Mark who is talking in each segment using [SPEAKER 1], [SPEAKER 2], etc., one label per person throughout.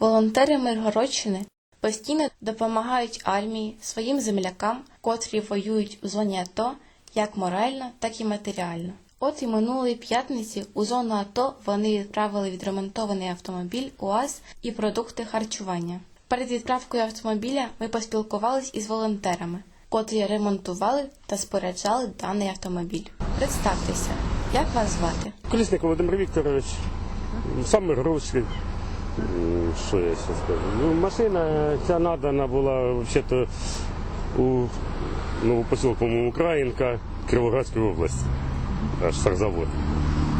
[SPEAKER 1] Волонтери Миргородщини постійно допомагають армії своїм землякам, котрі воюють у зоні АТО як морально, так і матеріально. От і минулої п'ятниці у зону АТО вони відправили відремонтований автомобіль УАЗ і продукти харчування. Перед відправкою автомобіля ми поспілкувались із волонтерами, котрі ремонтували та споряджали даний автомобіль. Представтеся, як вас звати?
[SPEAKER 2] Колісник Володимир Вікторович, сам Миргородський. Що я ще скажу? Ну, машина ця надана була взагалі у новопосілку Українка Кіровоградської області, аж сахзавод.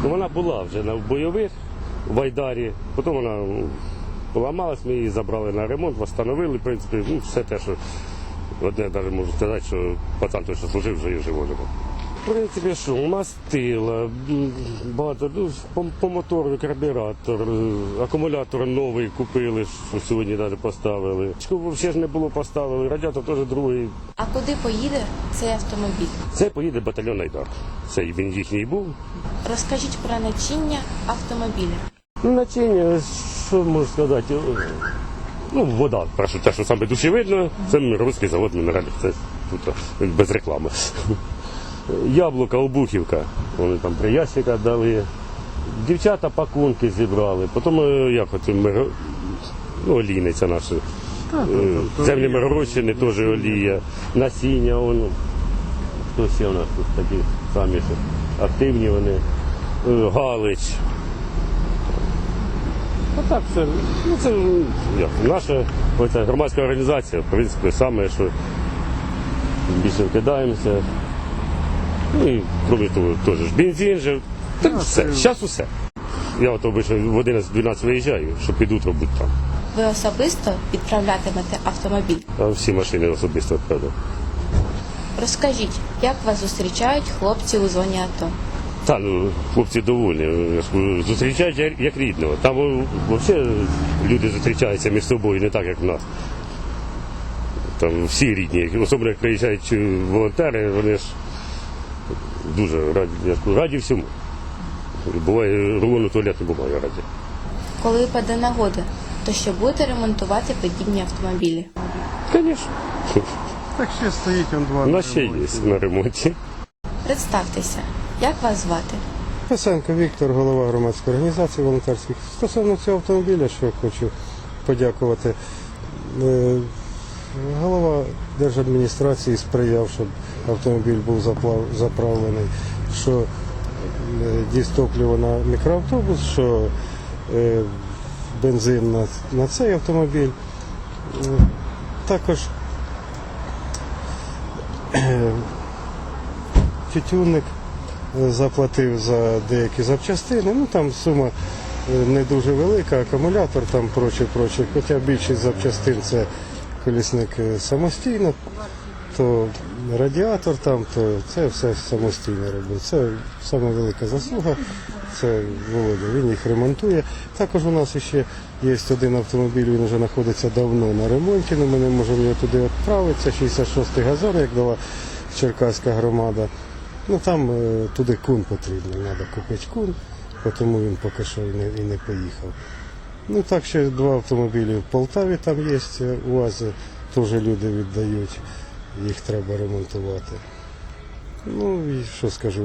[SPEAKER 2] Ну, вона була вже на бойових в Айдарі, потім вона поламалась, ми її забрали на ремонт, встановили, в принципі, ну, все те, що одне навіть можу сказати, що пацан той, що служив, вже і живо живе. Принципі, що, мастила, м, багато, ну, по, по мотору карбюратор, е, акумулятор новий купили, що сьогодні навіть поставили. Взагалі ж не було поставили, радіатор теж другий.
[SPEAKER 1] А куди поїде цей автомобіль?
[SPEAKER 2] Це поїде батальйон Айдар. Це він їхній був.
[SPEAKER 1] Розкажіть про начиння автомобіля.
[SPEAKER 2] Ну, начиння, що можу сказати? Ну, вода, те, що саме душі видно, це русський завод мінералів. Це тут е, без реклами. Яблука, обухівка. Вони там три ящика дали. Дівчата пакунки зібрали. Потім, е, як от ми, ну, олійниця наша. Е, Землі Миргородщини теж олія, насіння, воно. Хто ще у нас тут такі самі активні вони. Е, Галич. Ну так, це, ну, це як, наша оця громадська організація, в принципі, саме, що більше вкидаємося. Ну і того, теж бензин же. Так все, зараз усе. Я от обично в 11-12 виїжджаю, щоб під утро бути там.
[SPEAKER 1] Ви особисто відправлятимете автомобіль.
[SPEAKER 2] А всі машини особисто відправляю.
[SPEAKER 1] Розкажіть, як вас зустрічають хлопці у зоні АТО?
[SPEAKER 2] Та ну хлопці довольні. Зустрічають як- рідного. Там взагалі люди зустрічаються між собою, не так, як в нас. Там всі рідні, особливо як приїжджають волонтери, вони ж дуже раді, я кажу, раді всьому. Буває рулону туалет не буває раді.
[SPEAKER 1] Коли паде нагода, то що будете ремонтувати подібні автомобілі?
[SPEAKER 2] Звісно.
[SPEAKER 3] Так ще стоїть он два.
[SPEAKER 2] У нас ще є на ремонті.
[SPEAKER 1] Представтеся, як вас звати?
[SPEAKER 3] Писенко Віктор, голова громадської організації волонтерських. Стосовно цього автомобіля, що хочу подякувати. Голова держадміністрації сприяв, щоб автомобіль був заплав- заправлений, що е, дістопливо на мікроавтобус, що е, бензин на, на цей автомобіль. Також е, тютюнник е, заплатив за деякі запчастини. Ну там сума е, не дуже велика, акумулятор там проче, проче. Хоча більшість запчастин це колісник е, самостійно, то радіатор там, то це все самостійно робив. Це саме велика заслуга. Це Володя, він їх ремонтує. Також у нас ще є один автомобіль, він вже знаходиться давно на ремонті, але ми не можемо його туди відправити. Це 66-й газон, як дала Черкаська громада. Ну там е, туди кун потрібно, треба купити кун, тому він поки що і не, і не поїхав. Ну так ще два автомобілі в Полтаві там є, УАЗи, теж люди віддають, їх треба ремонтувати. Ну і що скажу,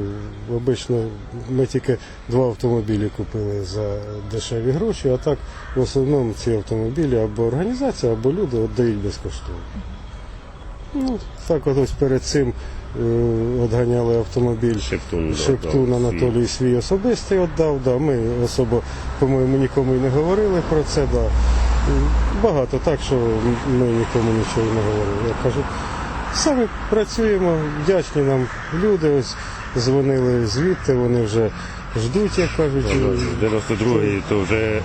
[SPEAKER 3] обично ми тільки два автомобілі купили за дешеві гроші, а так в основному ці автомобілі або організація, або люди віддають безкоштовно. Ну, так от ось перед цим е, відганяли автомобіль
[SPEAKER 2] Шептун,
[SPEAKER 3] Шептун
[SPEAKER 2] да,
[SPEAKER 3] Анатолій свій особистий віддав. Да. Ми особо, по-моєму, нікому і не говорили про це. Да. Багато так, що ми нікому нічого не говорили. Я кажу, самі працюємо, вдячні нам люди. Ось дзвонили звідти, вони вже ждуть, як кажуть.
[SPEAKER 2] 92-й, то вже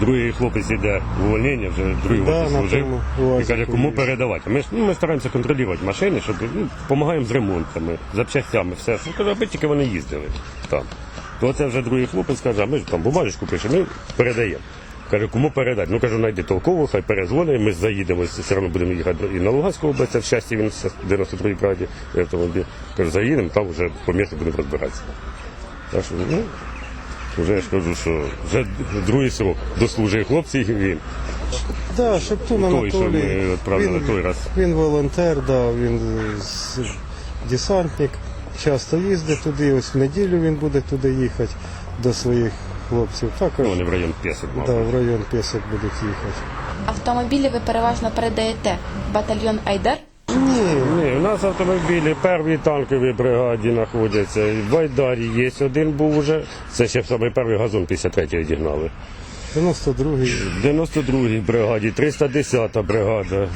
[SPEAKER 2] другий хлопець іде в увольнення, вже другий
[SPEAKER 3] Да, на
[SPEAKER 2] служив.
[SPEAKER 3] тому
[SPEAKER 2] І каже, кому
[SPEAKER 3] є.
[SPEAKER 2] передавати. Ми ж ну, ми стараємося контролювати машини, щоб ну, допомагаємо з ремонтами, запчастями, все. Що кажу, аби тільки вони їздили там. То це вже другий хлопець каже, а ми ж там бумажечку пишемо, ми передаємо. Каже, кому передати? Ну кажу, знайди толково, хай перезвонить, ми заїдемо, все одно будемо їхати і на Луганську область, в щасті він в 92-й праді автомобіль. Кажу, заїдемо, там вже по місту будемо розбиратися. Так що, ну, Вже я ж кажу, що вже другий срок дослужує хлопці він.
[SPEAKER 3] Да, Шептун
[SPEAKER 2] Той, що ми відправили той раз.
[SPEAKER 3] він волонтер, да, він десантник. Часто їздить туди, ось в неділю він буде туди їхати до своїх хлопців. Також
[SPEAKER 2] Ну, Вони в район Пєсок,
[SPEAKER 3] да, в район Пєсок будуть їхати.
[SPEAKER 1] Автомобілі ви переважно передаєте батальйон Айдар?
[SPEAKER 2] Нас автомобілі першій танковій бригаді знаходяться. В Байдарі є один був уже. Це ще саме перший газон 53 одігнали.
[SPEAKER 3] 92-й.
[SPEAKER 2] В 92-й бригаді, 310-та бригада.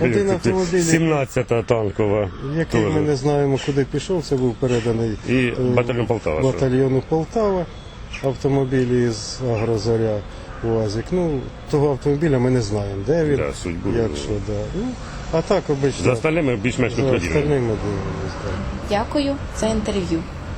[SPEAKER 3] Один автомобіль,
[SPEAKER 2] 17-та танкова.
[SPEAKER 3] Який ми не знаємо, куди пішов, це був переданий
[SPEAKER 2] І батальйон Полтава.
[SPEAKER 3] батальйону Полтава, автомобілі з Агрозоря УАЗик. Ну, того автомобіля ми не знаємо, де він,
[SPEAKER 2] Да, судьбу.
[SPEAKER 3] якщо, да. Ну, а так обично.
[SPEAKER 2] За остальними більш-менш
[SPEAKER 3] за
[SPEAKER 2] контролюємо.
[SPEAKER 3] остальними дивимося. да.
[SPEAKER 1] Дякую за інтерв'ю.